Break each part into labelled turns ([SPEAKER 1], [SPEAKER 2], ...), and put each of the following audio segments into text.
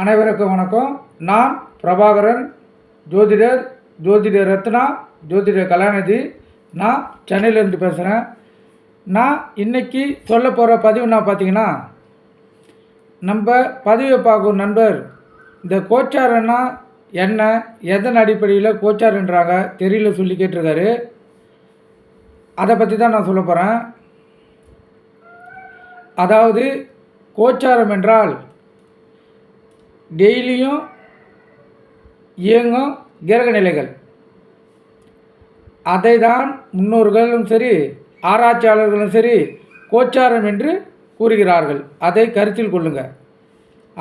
[SPEAKER 1] அனைவருக்கும் வணக்கம். நான் பிரபாகரன் ஜோதிடர் ஜோதிட ரத்னா ஜோதிட கலாநிதி. நான் சென்னையிலேருந்து பேசுகிறேன் நான் இன்னைக்கு சொல்ல போகிற பதிவுனா பார்த்தீங்கன்னா நம்ம பதிவை பார்க்கும் நண்பர் இந்த கோச்சாரன்னா என்ன எதன் அடிப்படையில் கோச்சாரன்றாங்க தெரியல சொல்லி கேட்டிருக்காரு. அதை பற்றி தான் நான் சொல்ல போகிறேன் அதாவது கோச்சாரம் என்றால் டெய்லியும் இயங்கும் கிரக நிலைகள். அதை தான் முன்னோர்களும் சரி ஆராய்ச்சியாளர்களும் சரி கோச்சாரம் என்று கூறுகிறார்கள். அதை கருத்தில் கொள்ளுங்கள்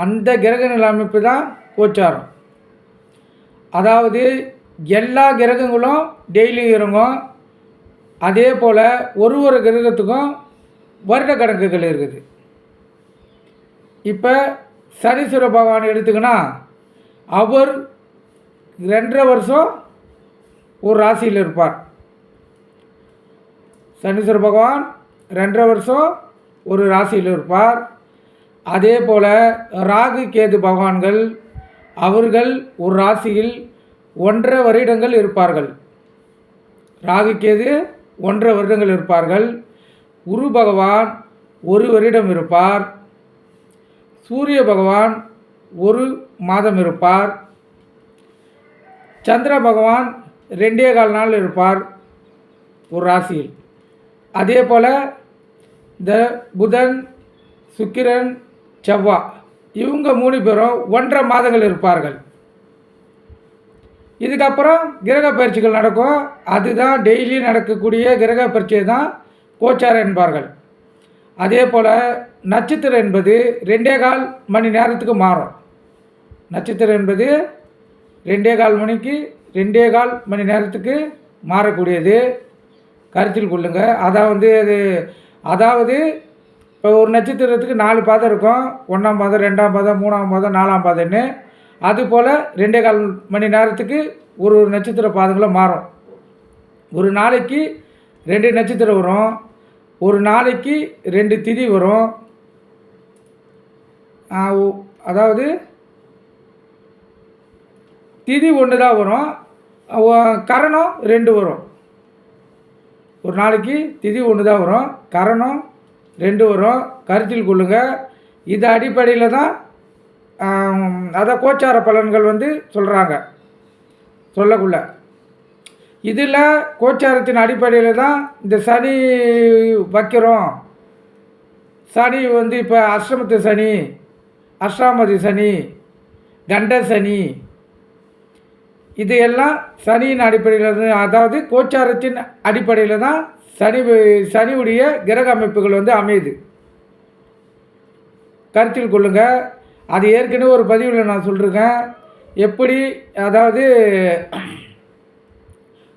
[SPEAKER 1] அந்த கிரக நில அமைப்பு தான் கோச்சாரம். அதாவது எல்லா கிரகங்களும் டெய்லியும் இறங்கும். அதே போல் ஒரு ஒரு கிரகத்துக்கும் வருட கணக்குகள் இருக்குது. இப்போ சனீஸ்வர பகவான் எடுத்துக்கினா அவர் ரெண்டரை வருஷம் ஒரு ராசியில் இருப்பார். சனீஸ்வர பகவான் ரெண்டரை வருஷம் ஒரு ராசியில் இருப்பார். அதே போல் ராகு கேது பகவான்கள் அவர்கள் ஒரு ராசியில் ஒன்றரை வருடங்கள் இருப்பார்கள். ராகு கேது ஒன்றரை வருடங்கள் இருப்பார்கள். குரு பகவான் ஒரு வருடம் இருப்பார். சூரிய பகவான் ஒரு மாதம் இருப்பார். சந்திர பகவான் ரெண்டே கால் நாள் இருப்பார் ஒரு ராசியில். அதே போல் இந்த புதன் சுக்கிரன் செவ்வா இவங்க மூணு பேரும் ஒன்றரை மாதங்கள் இருப்பார்கள். இதுக்கப்புறம் கிரக பயிற்சிகள் நடக்கும். அதுதான் டெய்லி நடக்கக்கூடிய கிரக பயிற்சியை தான் கோச்சாரம் என்பார்கள். அதே போல் நட்சத்திரம் என்பது ரெண்டே கால் மணி நேரத்துக்கு மாறும். நட்சத்திரம் என்பது ரெண்டே கால் மணிக்கு ரெண்டே கால் மணி நேரத்துக்கு மாறக்கூடியது. கருத்தில் கொள்ளுங்கள் அதான் வந்து அது அதாவது இப்போ ஒரு நட்சத்திரத்துக்கு நாலு பாதம் இருக்கும். ஒன்றாம் பாதம் ரெண்டாம் பாதம் மூணாம் பாதம் நாலாம் பாதம்னு. அதுபோல் ரெண்டே கால் மணி நேரத்துக்கு ஒரு ஒரு நட்சத்திர பாதங்களும் மாறும். ஒரு நாளைக்கு ரெண்டு நட்சத்திரம் வரும். ஒரு நாளைக்கு ரெண்டு திதி வரும். அதாவது திதி ஒன்று தான் வரும். கரணம் ரெண்டு வரும். ஒரு நாளைக்கு திதி ஒன்று தான் வரும். கரணம் ரெண்டு வரும். கருத்தில் கொள்ளுங்கள் இது அடிப்படையில் தான் அதை கோச்சார பலன்கள் வந்து சொல்கிறாங்க சொல்லக்குள்ள. இதில் கோச்சாரத்தின் அடிப்படையில் தான் இந்த சனி வைக்கிறோம். சனி வந்து இப்போ அஷ்டமத்து சனி அஷ்டாமதி சனி கண்ட சனி இது எல்லாம் சனியின் அடிப்படையில் அதாவது கோச்சாரத்தின் அடிப்படையில் தான் சனி சனியுடைய கிரக அமைப்புகள் வந்து அமையுது. கருத்தில் கொள்ளுங்கள் அது ஏற்கனவே ஒரு பதிவில் நான் சொல்லியிருக்கேன் எப்படி அதாவது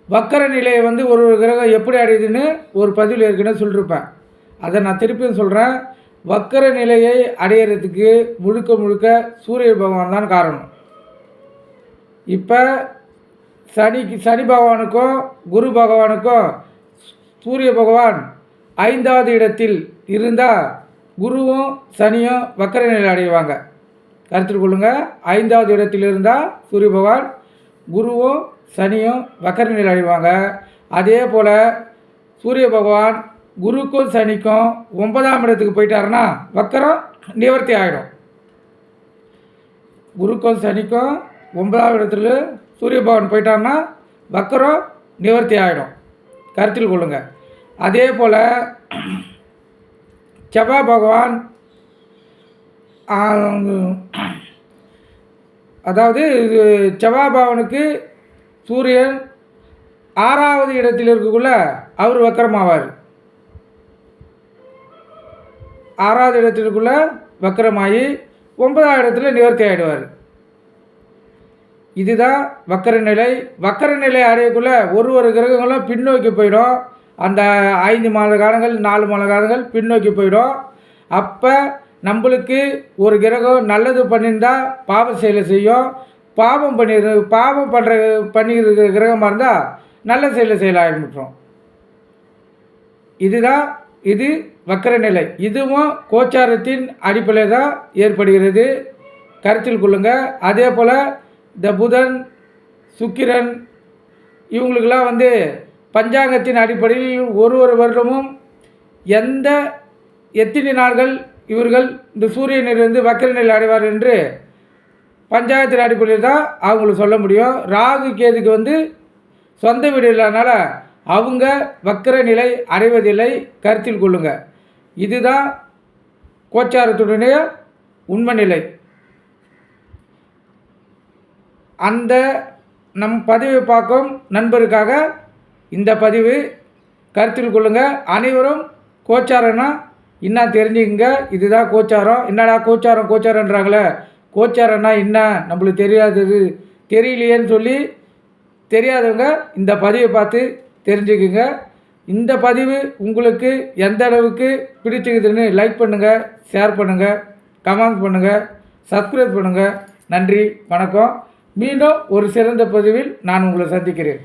[SPEAKER 1] வக்கர நிலையை வந்து ஒரு ஒரு கிரகம் எப்படி அடையுதுன்னு ஒரு பதிவில் ஏற்கனவே சொல்லியிருப்பேன் அதை நான் திருப்பியும் சொல்கிறேன் வக்கர நிலையை அடையிறதுக்கு முழுக்க முழுக்க சூரிய பகவான் தான் காரணம். இப்போ சனிக்கு சனி பகவானுக்கும் குரு பகவானுக்கும் சூரிய பகவான் ஐந்தாவது இடத்தில் இருந்தால் குருவும் சனியும் வக்கர நிலை அடைவாங்க. கருத்தில் கொள்ளுங்கள் ஐந்தாவது இடத்தில் இருந்தால் சூரிய பகவான் குருவும் சனியும் வக்கர நிலை அடைவாங்க. அதே போல் சூரிய பகவான் குருக்கும் சனிக்கும் ஒன்பதாம் இடத்துக்கு போயிட்டாருன்னா வக்கரம் நிவர்த்தி ஆகிடும் குருக்கும் சனிக்கும் ஒன்பதாம் இடத்துல சூரிய பகவான் போயிட்டாருன்னா வக்கரம் நிவர்த்தி ஆகிடும் கருத்தில் கொள்ளுங்கள் அதே போல் செவ்வாய் பகவான் அதாவது இது செவ்வாய் பகவானுக்கு சூரியன் ஆறாவது இடத்தில் இருக்கக்குள்ள அவர் வக்கரமாவார். ஆறாவது இடத்திற்குள்ள வக்கரமாகி ஒன்பதாவது இடத்துல நிவர்த்தி ஆகிடுவார் இதுதான் வக்கர நிலை. வக்கர நிலை அடையக்குள்ள ஒரு ஒரு கிரகங்களும் பின்னோக்கி போயிடும். அந்த ஐந்து மாத காலங்கள் நாலு மாத காலங்கள் பின்னோக்கி போயிடும். அப்போ நம்மளுக்கு ஒரு கிரகம் நல்லது பண்ணியிருந்தால் பாவ செயலை செய்யும். பாவம் பண்ணிரு பாவம் பண்ணுற பண்ணிக்கிற கிரகமாக இருந்தால் நல்ல செயலை செயல் ஆரம்பிச்சிடும் இதுதான் இது வக்கர நிலை இதுவும் கோச்சாரத்தின் அடிப்படையில் தான் ஏற்படுகிறது. கருத்தில் கொள்ளுங்கள் அதே போல் இந்த புதன் சுக்கிரன் இவங்களுக்கெல்லாம் வந்து பஞ்சாங்கத்தின் அடிப்படையில் ஒரு ஒரு வருடமும் எந்த எத்தனை நாட்கள் இவர்கள் இந்த சூரியனிலிருந்து வக்கர நிலை அடைவார் என்று பஞ்சாயத்து அடிப்படையில் தான் அவங்களுக்கு சொல்ல முடியும். ராகு கேதுக்கு வந்து சொந்த வீடு இல்லாதனால அவங்க வக்கர நிலை அடைவதில்லை. கருத்தில் கொள்ளுங்க. இதுதான் கோச்சாரத்துடனே உண்மை நிலை. அந்த நம் பதிவை பார்க்கும் நண்பருக்காக இந்த பதிவு. கருத்தில் கொள்ளுங்க. அனைவரும் கோச்சாரம்னா என்ன தெரிஞ்சுக்கங்க. இதுதான் கோச்சாரம். என்னடா கோச்சாரம் கோச்சாரன்றாங்களே கோச்சாரம்னா என்ன? நம்மளுக்கு தெரியாதது. தெரியலையேன்னு சொல்லி தெரியாதவங்க இந்த பதிவை பார்த்து தெரிஞ்சுக்குங்க. இந்த பதிவு உங்களுக்கு எந்த அளவுக்கு பிடிச்சிக்குதுன்னு லைக் பண்ணுங்கள் ஷேர் பண்ணுங்கள் கமெண்ட் பண்ணுங்கள் சப்ஸ்கிரைப் பண்ணுங்கள் நன்றி வணக்கம். மீண்டும் ஒரு சிறந்த பதிவில் நான் உங்களை சந்திக்கிறேன்.